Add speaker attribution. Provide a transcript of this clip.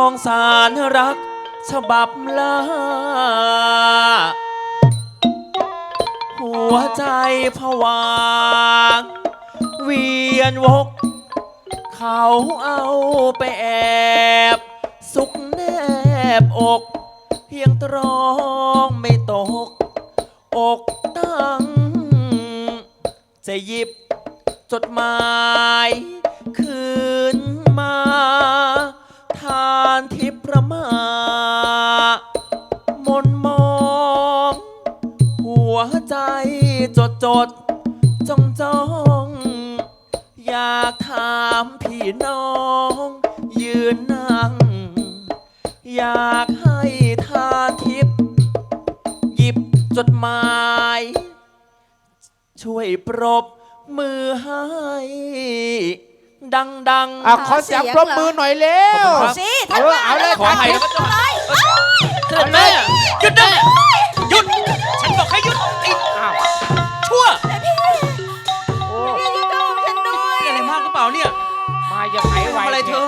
Speaker 1: องสารรักฉบับลาหัวใจผวาเวียนวก เขาเอาไปแอบ สุกแนบอก เพียงตรองไม่ตก อกตั้ง จะหยิบจดหมาย คืน ประมามนมอง หัวใจจดจดจ้องจ้อง อยากถามพี่น้อง ยืนนั่ง อยากให้ทานทิพย์หยิบจดหมาย ช่วยปรบมือให้ ดังๆ
Speaker 2: อะขอเสียงปรบมือหน่อยเร็ว
Speaker 1: ขอบคุณครับ
Speaker 3: สิ
Speaker 2: เอ
Speaker 3: ท่าน
Speaker 2: อ
Speaker 3: ว่า
Speaker 2: เอาเลย
Speaker 1: ขออภัยนะพระเจ้าค่ะเสด็จแม่หยุดนะหยุด ฉันบอกให้หยุดไอ้
Speaker 2: อ้าว
Speaker 1: ชั่ว
Speaker 2: โอ้
Speaker 3: พี่ก็ฉันด้วย
Speaker 1: เป็นอะไรมากหรือเปล่าเนี่ย
Speaker 2: มายังไงไหว
Speaker 1: ทำอะไรเธอ